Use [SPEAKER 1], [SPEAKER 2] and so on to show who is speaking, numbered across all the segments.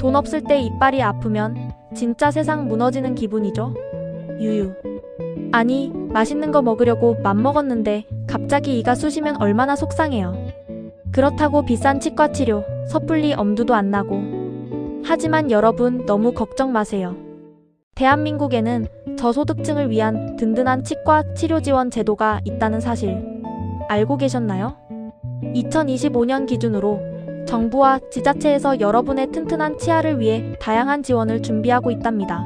[SPEAKER 1] 돈 없을 때 이빨이 아프면 진짜 세상 무너지는 기분이죠. 유유. 아니, 맛있는 거 먹으려고 맘먹었는데 갑자기 이가 쑤시면 얼마나 속상해요. 그렇다고 비싼 치과 치료, 섣불리 엄두도 안 나고. 하지만 여러분 너무 걱정 마세요. 대한민국에는 저소득층을 위한 든든한 치과 치료 지원 제도가 있다는 사실 알고 계셨나요? 2025년 기준으로 정부와 지자체에서 여러분의 튼튼한 치아를 위해 다양한 지원을 준비하고 있답니다.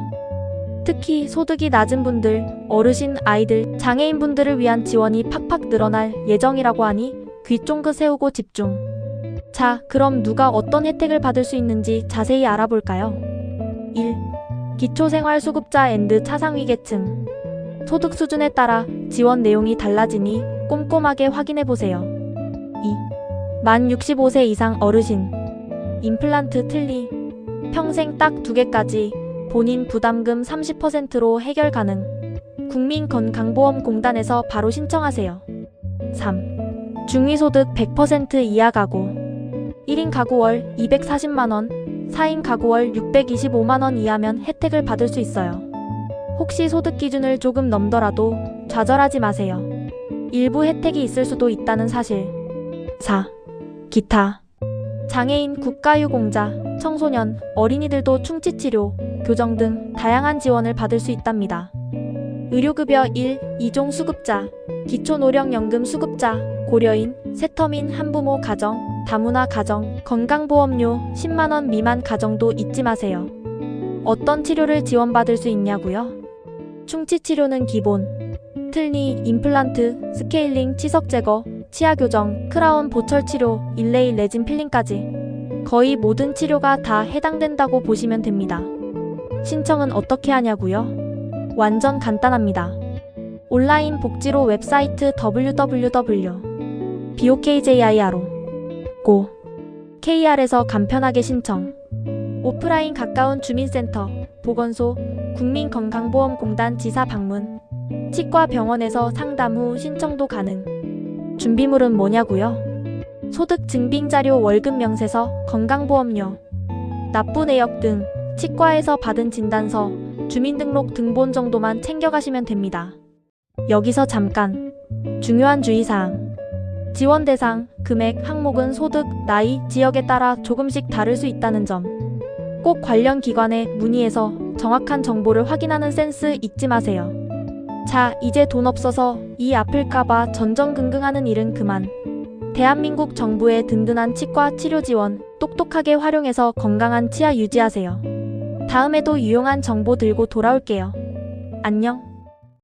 [SPEAKER 1] 특히 소득이 낮은 분들, 어르신, 아이들, 장애인 분들을 위한 지원이 팍팍 늘어날 예정이라고 하니 귀 쫑긋 세우고 집중. 자, 그럼 누가 어떤 혜택을 받을 수 있는지 자세히 알아볼까요? 1. 기초생활수급자 앤드 차상위계층. 소득 수준에 따라 지원 내용이 달라지니 꼼꼼하게 확인해 보세요. 2. 만 65세 이상 어르신. 임플란트 틀리. 평생 딱 두 개까지 본인 부담금 30%로 해결 가능. 국민건강보험공단에서 바로 신청하세요. 3. 중위소득 100% 이하 가구. 1인 가구 월 240만원, 4인 가구 월 625만원 이하면 혜택을 받을 수 있어요. 혹시 소득 기준을 조금 넘더라도 좌절하지 마세요. 일부 혜택이 있을 수도 있다는 사실. 4. 기타. 장애인 국가유공자, 청소년, 어린이들도 충치치료, 교정 등 다양한 지원을 받을 수 있답니다. 의료급여 1, 2종 수급자, 기초노령연금 수급자, 고려인, 세터민 한부모 가정, 다문화 가정, 건강보험료 10만원 미만 가정도 잊지 마세요. 어떤 치료를 지원받을 수 있냐고요? 충치 치료는 기본. 틀니, 임플란트, 스케일링, 치석 제거, 치아 교정, 크라운 보철 치료, 일레이 레진 필링까지 거의 모든 치료가 다 해당된다고 보시면 됩니다. 신청은 어떻게 하냐고요? 완전 간단합니다. 온라인 복지로 웹사이트 www bokjiro 고 KR에서 간편하게 신청 오프라인 가까운 주민센터, 보건소, 국민건강보험공단 지사 방문 치과 병원에서 상담 후 신청도 가능 준비물은 뭐냐고요? 소득 증빙 자료 월급 명세서, 건강보험료, 납부 내역 등 치과에서 받은 진단서, 주민등록 등본 정도만 챙겨가시면 됩니다. 여기서 잠깐 중요한 주의사항 지원 대상, 금액, 항목은 소득, 나이, 지역에 따라 조금씩 다를 수 있다는 점. 꼭 관련 기관에 문의해서 정확한 정보를 확인하는 센스 잊지 마세요. 자, 이제 돈 없어서 이 아플까봐 전전긍긍하는 일은 그만. 대한민국 정부의 든든한 치과 치료 지원 똑똑하게 활용해서 건강한 치아 유지하세요. 다음에도 유용한 정보 들고 돌아올게요. 안녕.